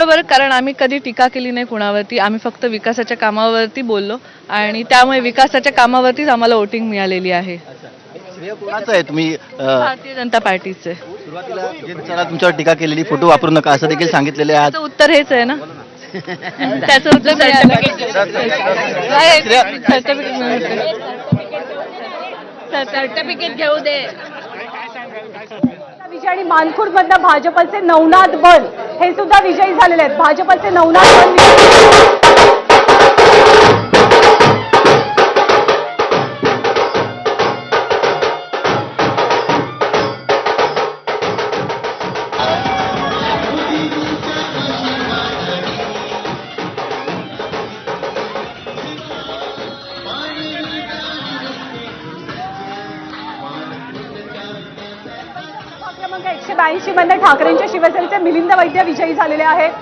बरोबर कारण आम्ही कधी टीका केली नाही कुणावरती. आम्ही फक्त विकासाच्या कामावरती बोललो आणि त्यामुळे विकासाच्या कामावरतीच आम्हाला वोटिंग मिळालेली आहे. श्रेय कोणाचं आहे? तुम्ही अं, भारतीय जनता पार्टीचे सुरुवातीला जे चला तुमच्यावर टीका केलेली फोटो वापरू नका असं देखील सांगितलेले आहे आज. त्याचं उत्तर हेच आहे ना. त्याचं उत्तर सर्टिफिकेट घेऊ दे. विजय आणि मानखुर्द मधनं भाजपचे नवनाथ बल हे सुद्धा विजयी झालेले आहेत. भाजपचे नवनाथ बल क्रमांक एकशे ब्याऐंशी मध्ये ठाकरेंच्या शिवसेनेचे मिलिंद वैद्य विजयी झालेले आहेत.